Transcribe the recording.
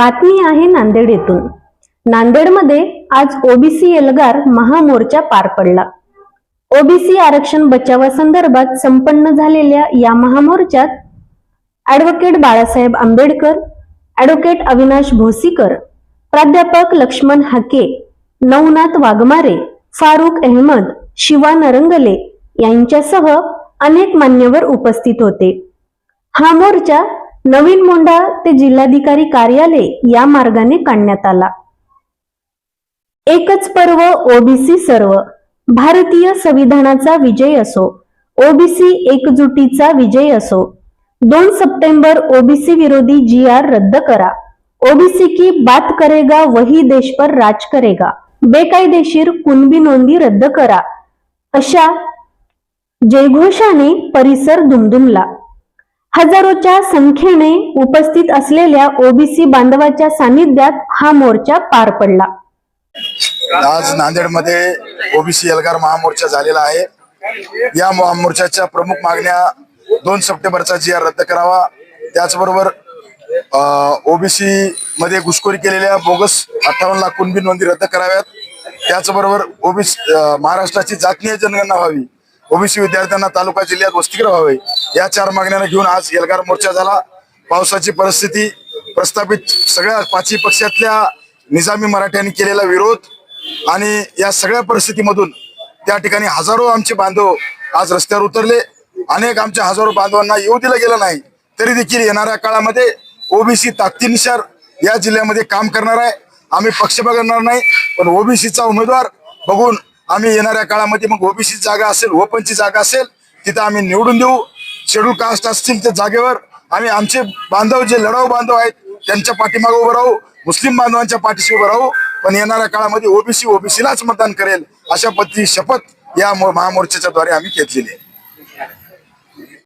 बातमी आहे नांदेड येथून नांदेडमध्ये आज ओबीसी एल्गार महामोर्चा पार पडला. ओबीसी आरक्षण बचावासंदर्भात संपन्न झालेल्या या महामोर्चात ऍडव्होकेट बाळासाहेब आंबेडकर ऍडव्होकेट अविनाश भोसीकर प्राध्यापक लक्ष्मण हाके नवनाथ वाघमारे फारुख अहमद शिवा नरंगले यांच्यासह अनेक मान्यवर उपस्थित होते. हा मोर्चा नवीन मोंढा ते जिल्हाधिकारी कार्यालय या मार्गाने काढण्यात आला. एकच पर्व ओबीसी सर्व. भारतीय संविधानाचा विजय असो ओबीसी एकजुटीचा विजय असो दोन सप्टेंबर ओबीसी विरोधी जी आर रद्द करा. ओबीसी की बात करेगा वही देश पर राज करेगा. बेकायदेशीर कुणबी नोंदी रद्द करा. अशा जयघोषाने परिसर दुमदुमला. हजारोच्या संख्येने उपस्थित असलेल्या ओबीसी बांधवाच्या सानिध्यात हा मोर्चा पार पडला. आज नांदेडमध्ये ओबीसी एल्गार महामोर्चा झालेला आहे. या महामोर्चाच्या प्रमुख मागण्या दोन सप्टेंबरचा जी आर रद्द करावा. त्याचबरोबर ओबीसी मध्ये घुसखोरी केलेल्या बोगस अठ्ठावन्न लाख कुणबी नोंदी रद्द कराव्यात. त्याचबरोबर ओबीसी महाराष्ट्राची जातीय जनगणना व्हावी. ओबीसी विद्यार्थ्यांना तालुका जिल्ह्यात वसतिगृह व्हावे. या चार मागण्यांना घेऊन आज एल्गार मोर्चा झाला. पावसाची परिस्थिती प्रस्थापित सगळ्या पाचही पक्षातल्या निजामी मराठ्यांनी केलेला विरोध आणि या सगळ्या परिस्थितीमधून त्या ठिकाणी हजारो आमचे बांधव आज रस्त्यावर उतरले. अनेक आमच्या हजारो बांधवांना येऊ दिलं गेलं नाही. तरी देखील येणाऱ्या काळामध्ये ओबीसी ताकदीनुसार या जिल्ह्यामध्ये काम करणार आहे. आम्ही पक्ष बघणार नाही पण ओबीसीचा उमेदवार बघून आम्ही येणाऱ्या काळामध्ये मग ओबीसी जागा असेल ओपनची जागा असेल तिथं आम्ही निवडून देऊ. शेड्यूल कास्ट असतील त्या जागेवर आम्ही आमचे बांधव जे लढाऊ बांधव आहेत त्यांच्या पाठीमागे उभं राहू मुस्लिम बांधवांच्या पाठीशी उभं राहू पण येणाऱ्या काळामध्ये ओबीसी ओबीसीलाच मतदान करेल अशा पद्धती शपथ या महामोर्चाच्या द्वारे आम्ही घेतलेली आहे.